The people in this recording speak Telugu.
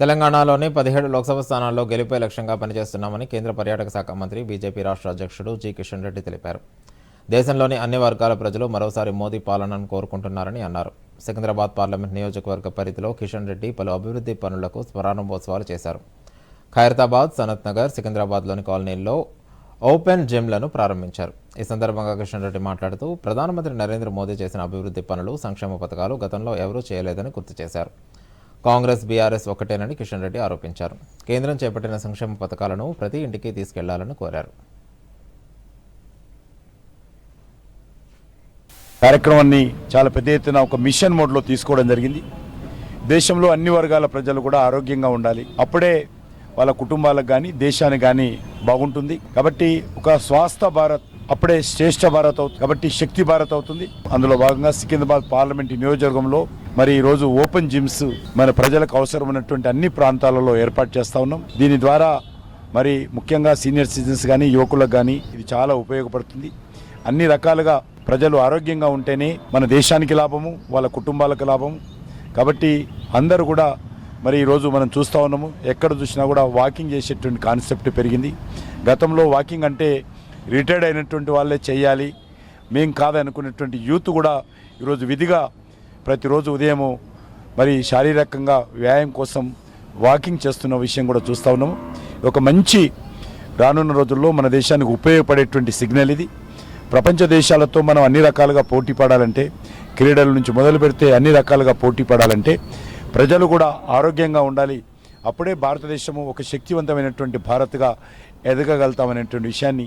తెలంగాణలోని పదిహేడు లోక్సభ స్థానాల్లో గెలుపే లక్ష్యంగా పనిచేస్తున్నామని కేంద్ర పర్యాటక శాఖ మంత్రి బీజేపీ రాష్ట్ర అధ్యక్షుడు జి కిషన్ రెడ్డి తెలిపారు. దేశంలోని అన్ని వర్గాల ప్రజలు మరోసారి మోదీ పాలనను కోరుకుంటున్నారని అన్నారు. సికింద్రాబాద్ పార్లమెంట్ నియోజకవర్గ పరిధిలో కిషన్ రెడ్డి పలు అభివృద్ధి పనులకు ప్రారంభోత్సవాలు చేశారు. ఖైరతాబాద్ సనత్ నగర్ సికింద్రాబాద్లోని కాలనీల్లో ఓపెన్ జిమ్లను ప్రారంభించారు. ఈ సందర్భంగా కిషన్ రెడ్డి మాట్లాడుతూ ప్రధానమంత్రి నరేంద్ర మోదీ చేసిన అభివృద్ధి పనులు సంక్షేమ పథకాలు గతంలో ఎవరూ చేయలేదని గుర్తు చేశారు. కాంగ్రెస్ బీఆర్ఎస్ ఒకటేనని కిషన్ రెడ్డి ఆరోపించారు. కేంద్రం చేపట్టిన సంక్షేమ పథకాలను ప్రతి ఇంటికి తీసుకెళ్ళాలని కోరారు. కార్యక్రమాన్ని చాలా పెద్ద ఎత్తున ఒక మిషన్ మోడ్లో తీసుకోవడం జరిగింది. దేశంలో అన్ని వర్గాల ప్రజలు కూడా ఆరోగ్యంగా ఉండాలి. అప్పుడే వాళ్ళ కుటుంబాలకు కానీ దేశానికి కానీ బాగుంటుంది. కాబట్టి ఒక స్వాస్థ భారత్ అప్పుడే శ్రేష్ఠ భారత్ అవుతుంది కాబట్టి శక్తి భారత్ అవుతుంది. అందులో భాగంగా సికింద్రాబాద్ పార్లమెంట్ నియోజకవర్గంలో మరి ఈ రోజు ఓపెన్ జిమ్స్ మన ప్రజలకు అవసరమైనటువంటి అన్ని ప్రాంతాలలో ఏర్పాటు చేస్తా ఉన్నాం. దీని ద్వారా మరి ముఖ్యంగా సీనియర్ సిటిజన్స్ కానీ యువకులకు కానీ ఇది చాలా ఉపయోగపడుతుంది. అన్ని రకాలుగా ప్రజలు ఆరోగ్యంగా ఉంటేనే మన దేశానికి లాభము వాళ్ళ కుటుంబాలకు లాభము. కాబట్టి అందరూ కూడా మరి ఈరోజు మనం చూస్తూ ఉన్నాము. ఎక్కడ చూసినా కూడా వాకింగ్ చేసేటువంటి కాన్సెప్ట్ పెరిగింది. గతంలో వాకింగ్ అంటే రిటైర్డ్ అయినటువంటి వాళ్ళే చేయాలి. మేం కాదనుకున్నటువంటి యూత్ కూడా ఈరోజు విధిగా ప్రతిరోజు ఉదయము మరి శారీరకంగా వ్యాయామం కోసం వాకింగ్ చేస్తున్న విషయం కూడా చూస్తూ ఉన్నాము ఒక మంచి రానున్న రోజుల్లో మన దేశానికి ఉపయోగపడేటువంటి సిగ్నల్ ఇది. ప్రపంచ దేశాలతో మనం అన్ని రకాలుగా పోటీ పడాలంటే క్రీడల నుంచి మొదలు పెడితే అన్ని రకాలుగా పోటీ పడాలంటే ప్రజలు కూడా ఆరోగ్యంగా ఉండాలి. అప్పుడే భారతదేశము ఒక శక్తివంతమైనటువంటి భారత్గా ఎదగగలుగుతామనేటువంటి విషయాన్ని